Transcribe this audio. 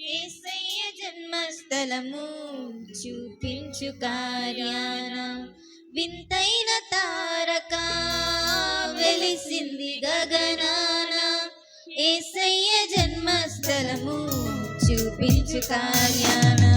ఏసయ్య జన్మస్థలము చూపించు కార్యాన. వింతైన తారక వెలిసింది గగనాన. ఏసయ్య జన్మస్థలము చూపించు కార్యాన.